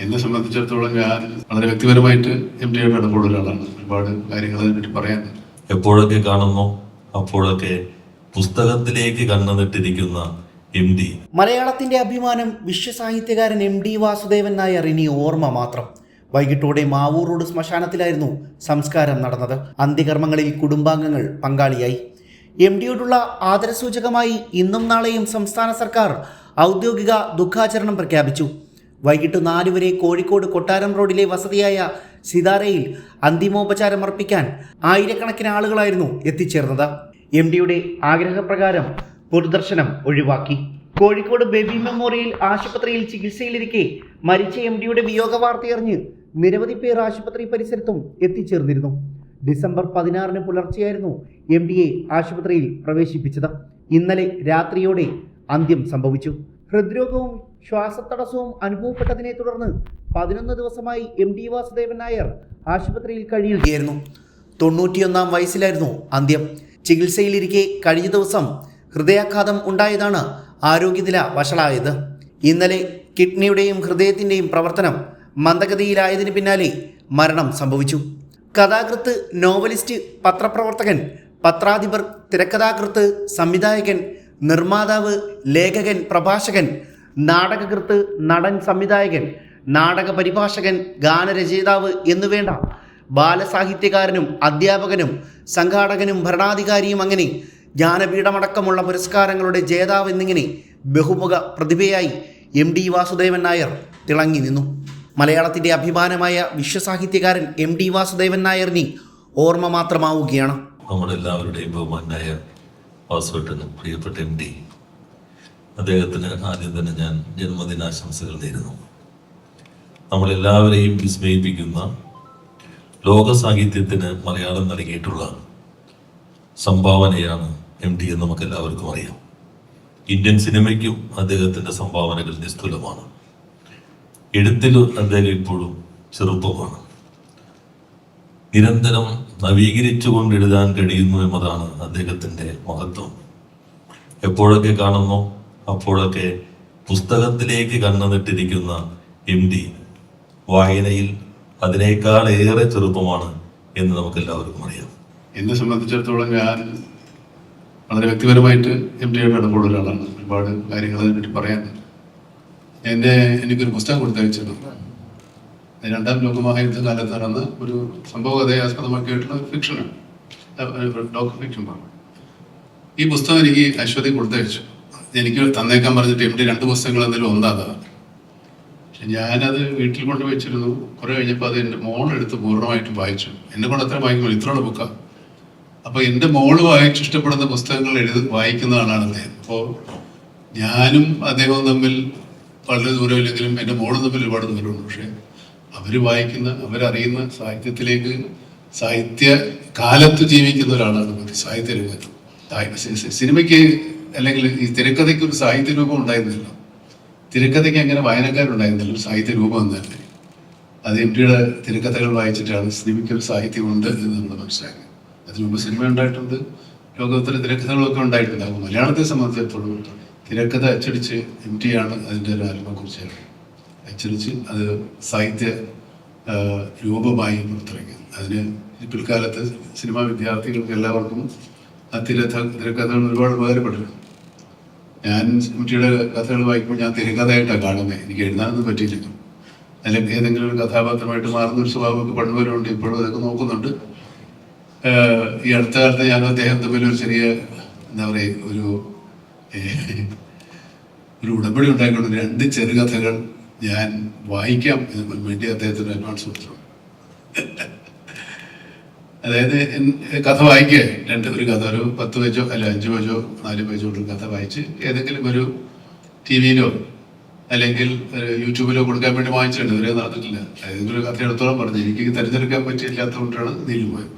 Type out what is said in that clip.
എന്നെ സംബന്ധിച്ചിടത്തോളം ഞാൻ വളരെ വ്യക്തിപരമായിട്ട് എം ടിയുടെ ഇടപെടുന്ന ഒരാളാണ്. ഒരുപാട് കാര്യങ്ങൾ അതിനെപ്പറ്റി പറയാൻ. എപ്പോഴൊക്കെ കാണുന്നു? അപ്പോഴൊക്കെ പുസ്തകത്തിലേക്ക് കണ്ണുനിട്ടിരിക്കുന്ന എം ഡി മലയാളത്തിന്റെ അഭിമാനം വിശ്വസാഹിത്യകാരൻ എം ഡി വാസുദേവൻ നായർ ഇനി ഓർമ്മ മാത്രം. വൈകിട്ടോടെ മാവൂർ റോഡ് ശ്മശാനത്തിലായിരുന്നു സംസ്കാരം നടന്നത്. അന്ത്യകർമ്മങ്ങളിൽ കുടുംബാംഗങ്ങൾ പങ്കാളിയായി. എം ഡിയോടുള്ള ആദരസൂചകമായി ഇന്നും നാളെയും സംസ്ഥാന സർക്കാർ ഔദ്യോഗിക ദുഃഖാചരണം പ്രഖ്യാപിച്ചു. വൈകിട്ട് നാല് വരെ കോഴിക്കോട് കൊട്ടാരം റോഡിലെ വസതിയായ സിതാരയിൽ അന്തിമോപചാരം അർപ്പിക്കാൻ ആയിരക്കണക്കിന് ആളുകളായിരുന്നു എത്തിച്ചേർന്നത്. എം ഡിയുടെ ആഗ്രഹപ്രകാരം പൊതുദർശനം ഒഴിവാക്കി. കോഴിക്കോട് ബേബി മെമ്മോറിയൽ ആശുപത്രിയിൽ ചികിത്സയിലിരിക്കെ മരിച്ച എം ഡിയുടെ വിയോഗ വാർത്തയറിഞ്ഞ് നിരവധി പേർ ആശുപത്രി പരിസരത്തും എത്തിച്ചേർന്നിരുന്നു. ഡിസംബർ പതിനാറിന് പുലർച്ചെയായിരുന്നു എം ഡിയെ ആശുപത്രിയിൽ പ്രവേശിപ്പിച്ചത്. ഇന്നലെ രാത്രിയോടെ അന്ത്യം സംഭവിച്ചു. ഹൃദ്രോഗവും ശ്വാസതടസ്സവും അനുഭവപ്പെട്ടതിനെ തുടർന്ന് പതിനൊന്ന് ദിവസമായി എം ഡി വാസുദേവൻ നായർ ആശുപത്രിയിൽ കഴിയുകയായിരുന്നു. തൊണ്ണൂറ്റിയൊന്നാം വയസ്സിലായിരുന്നു അന്ത്യം. ചികിത്സയിലിരിക്കെ കഴിഞ്ഞ ദിവസം ഹൃദയാഘാതം ഉണ്ടായതാണ് ആരോഗ്യനില വഷളായത്. ഇന്നലെ കിഡ്നിയുടെയും ഹൃദയത്തിന്റെയും പ്രവർത്തനം മന്ദഗതിയിലായതിനു പിന്നാലെ മരണം സംഭവിച്ചു. കഥാകൃത്ത് നോവലിസ്റ്റ് പത്രപ്രവർത്തകൻ പത്രാധിപർ തിരക്കഥാകൃത്ത് സംവിധായകൻ നിർമ്മാതാവ് ലേഖകൻ പ്രഭാഷകൻ നാടകകൃത്ത് നടൻ സംവിധായകൻ നാടക പരിഭാഷകൻ ഗാനരചയിതാവ് എന്നുവേണ്ട ബാലസാഹിത്യകാരനും അധ്യാപകനും സംഘാടകനും ഭരണാധികാരിയും അങ്ങനെ ജ്ഞാനപീഠമടക്കമുള്ള പുരസ്കാരങ്ങളുടെ ജേതാവ് എന്നിങ്ങനെ ബഹുമുഖ പ്രതിഭയായി എം ഡി വാസുദേവൻ നായർ തിളങ്ങി നിന്നു. മലയാളത്തിന്റെ അഭിമാനമായ വിശ്വസാഹിത്യകാരൻ എം ഡി വാസുദേവൻ നായറിനി ഓർമ്മ മാത്രമാവുകയാണ്. നമ്മളെല്ലാവരുടെയും ബഹുമാനായ വാസുവേട്ടനും പ്രിയപ്പെട്ട എം ഡി അദ്ദേഹത്തിന് ആദ്യം തന്നെ ഞാൻ ജന്മദിനാശംസകൾ നേരുന്നു. നമ്മളെല്ലാവരെയും വിസ്മയിപ്പിക്കുന്ന ലോക സാഹിത്യത്തിന് മലയാളം നൽകിയിട്ടുള്ള സംഭാവനയാണ് എം ഡി എന്ന് നമുക്ക് എല്ലാവർക്കും അറിയാം. ഇന്ത്യൻ സിനിമയ്ക്കും അദ്ദേഹത്തിന്റെ സംഭാവനകൾ നിസ്തുലമാണ്. എഴുത്തിൽ അദ്ദേഹം ഇപ്പോഴും ചെറുപ്പമാണ്. നിരന്തരം നവീകരിച്ചുകൊണ്ട് എഴുതാൻ കഴിയുന്നു എന്നതാണ് അദ്ദേഹത്തിന്റെ മഹത്വം. എപ്പോഴൊക്കെ കാണുന്നു? അപ്പോഴൊക്കെ പുസ്തകത്തിലേക്ക് കണ്ണുനിട്ടിരിക്കുന്ന എം ഡി വായനയിൽ അതിനേക്കാൾ ഏറെ ചെറുപ്പമാണ് എന്ന് നമുക്ക് എല്ലാവർക്കും അറിയാം. എന്നെ സംബന്ധിച്ചിടത്തോളം ഞാൻ വളരെ വ്യക്തിപരമായിട്ട് എം ഡിയുടെ ഇടപെടുന്ന ഒരാളാണ്. ഒരുപാട് കാര്യങ്ങൾ അതിനെപ്പറ്റി പറയാൻ. എന്റെ എനിക്കൊരു പുസ്തകം കൊടുത്തയച്ചിട്ടുണ്ട്. രണ്ടാം ലോക മഹായുദ്ധ കാലത്ത് നടന്ന ഒരു സംഭവ കഥയെ ആസ്പദമാക്കിയിട്ടുള്ള ഒരു ഫിക്ഷനാണ് ഡോക്ടർ ഈ പുസ്തകം എനിക്ക് അശ്വതി കൊടുത്തയച്ചു. എനിക്ക് തന്നേക്കാൻ പറഞ്ഞിട്ട് എം രണ്ട് പുസ്തകങ്ങൾ എന്തെങ്കിലും ഒന്നാതാണ് പക്ഷെ ഞാനത് വീട്ടിൽ കൊണ്ട് വെച്ചിരുന്നു. കുറെ കഴിഞ്ഞപ്പോൾ അത് എന്റെ മോളെടുത്ത് പൂർണമായിട്ടും വായിച്ചു. എന്നെ കൊണ്ട് അത്ര വായിക്കുമ്പോൾ ഇത്രയുള്ള ബുക്കാണ് അപ്പോൾ എന്റെ മോൾ വായിച്ച് ഇഷ്ടപ്പെടുന്ന പുസ്തകങ്ങൾ എഴുതി വായിക്കുന്ന ആളാണ് അദ്ദേഹം അപ്പോൾ ഞാനും അദ്ദേഹവും തമ്മിൽ വളരെ ദൂരമില്ലെങ്കിലും എന്റെ മോളും തമ്മിൽ ഒരുപാട് ദൂരമുണ്ട്. പക്ഷേ അവർ വായിക്കുന്ന അവരറിയുന്ന സാഹിത്യത്തിലേക്ക് സാഹിത്യ കാലത്ത് ജീവിക്കുന്ന ഒരാളാണ് സാഹിത്യ രംഗത്ത്. സിനിമയ്ക്ക് അല്ലെങ്കിൽ ഈ തിരക്കഥയ്ക്ക് ഒരു സാഹിത്യ രൂപം ഉണ്ടായിരുന്നില്ല. തിരക്കഥയ്ക്ക് അങ്ങനെ വായനക്കാരുണ്ടായിരുന്നില്ല. ഒരു സാഹിത്യ രൂപം എന്നല്ലേ അത് എം ടിയുടെ തിരക്കഥകൾ വായിച്ചിട്ടാണ് സിനിമയ്ക്ക് ഒരു സാഹിത്യമുണ്ട് എന്ന് നമ്മൾ മനസ്സിലാക്കി അതിനു മുമ്പ് സിനിമ ഉണ്ടായിട്ടുണ്ട്. ലോകത്തിലെ തിരക്കഥകളൊക്കെ ഉണ്ടായിട്ടുണ്ട്. അപ്പോൾ മലയാളത്തെ സംബന്ധിച്ചിടത്തോളം തിരക്കഥ അച്ചടിച്ച് എം ടി ആണ് അതിന്റെ ഒരു ആൽബത്തെക്കുറിച്ച് അച്ചടിച്ച് അത് സാഹിത്യ രൂപമായി പുറത്തിറങ്ങി അതിന് പിൽക്കാലത്ത് സിനിമാ വിദ്യാർത്ഥികൾക്ക് എല്ലാവർക്കും ആ തിരക്കഥ തിരക്കഥകൾ ഒരുപാട് ഉപകാരപ്പെട്ടിട്ടുണ്ട് ഞാൻ കുട്ടിയുടെ കഥകൾ വായിക്കുമ്പോൾ ഞാൻ തിരക്കഥയായിട്ടാണ് കാണുന്നത്. എനിക്ക് എഴുതാനൊന്നും പറ്റിയില്ല. അല്ലെങ്കിൽ ഏതെങ്കിലും ഒരു കഥാപാത്രമായിട്ട് മാറുന്ന ഒരു സ്വഭാവമൊക്കെ പണ്ടുവരുണ്ട് ഇപ്പോഴും അതൊക്കെ നോക്കുന്നുണ്ട്. ഈ അടുത്ത കാലത്ത് ഞാനും അദ്ദേഹം തമ്മിൽ ഒരു ചെറിയ എന്താ പറയുക ഒരു ഒരു ഉടമ്പടി ഉണ്ടായിക്കൊണ്ട് രണ്ട് ചെറുകഥകൾ ഞാൻ വായിക്കാം വേണ്ടി അദ്ദേഹത്തിന് അഡ്വാൻസ് കൊടുത്തു അതായത് കഥ വായിക്കുക രണ്ട് ഒരു കഥ ഒരു പത്ത് പേജോ അല്ല അഞ്ച് പേജോ നാല് പേജോ ഒരു കഥ വായിച്ച് ഏതെങ്കിലും ഒരു ടി വിയിലോ അല്ലെങ്കിൽ യൂട്യൂബിലോ കൊടുക്കാൻ വേണ്ടി വാങ്ങിച്ചിട്ടുണ്ട്. ഇതുവരെ നടന്നിട്ടില്ല. ഏതെങ്കിലും ഒരു കഥ എടുത്തോളം പറഞ്ഞു. എനിക്ക് തിരഞ്ഞെടുക്കാൻ പറ്റിയില്ലാത്തതുകൊണ്ടാണ് നീലു പോയത്.